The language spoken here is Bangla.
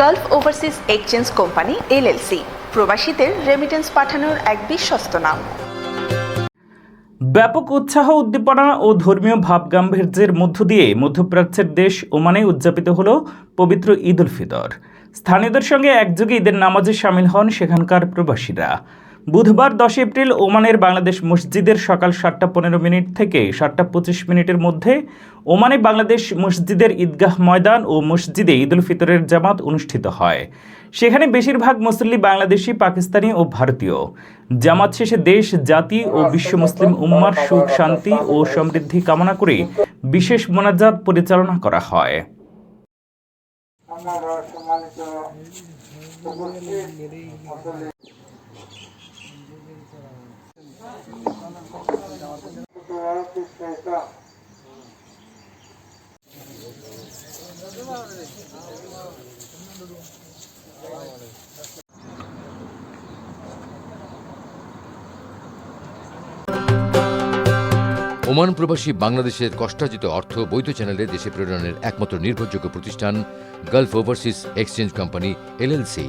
Gulf overseas exchange company LLC. প্রবাসীদের রেমিটেন্স পাঠানোর এক বিশ্বস্ত নাম। ব্যাপক উৎসাহ, উদ্দীপনা ও ধর্মীয় ভাবগাম্ভীর্যের মধ্য দিয়ে মধ্যপ্রাচ্যের দেশ ওমানে উদযাপিত হল পবিত্র ঈদ উল ফিতর। স্থানীয়দের সঙ্গে একযোগে ঈদের নামাজে সামিল হন সেখানকার প্রবাসীরা। বুধবার দশ এপ্রিল ওমানের বাংলাদেশ মসজিদের সকাল সাতটা পনেরো মিনিট থেকে সাতটা পঁচিশ মিনিটের মধ্যে ওমানে বাংলাদেশ মসজিদের ঈদগাহ ময়দান ও মসজিদে ঈদ উল ফিতরের জামাত অনুষ্ঠিত হয়। সেখানে বেশিরভাগ মুসল্লি বাংলাদেশি, পাকিস্তানি ও ভারতীয়। জামাত শেষে দেশ, জাতি ও বিশ্ব মুসলিম উম্মার সুখ, শান্তি ও সমৃদ্ধি কামনা করে বিশেষ মোনাজাত পরিচালনা করা হয়। সম্মানিত ওমান প্রবাসী বাংলাদেশের কষ্টার্জিত অর্থ বৈধ চ্যানেলে দেশে প্রেরণের একমাত্র নির্ভরযোগ্য প্রতিষ্ঠান gulf overseas exchange company LLC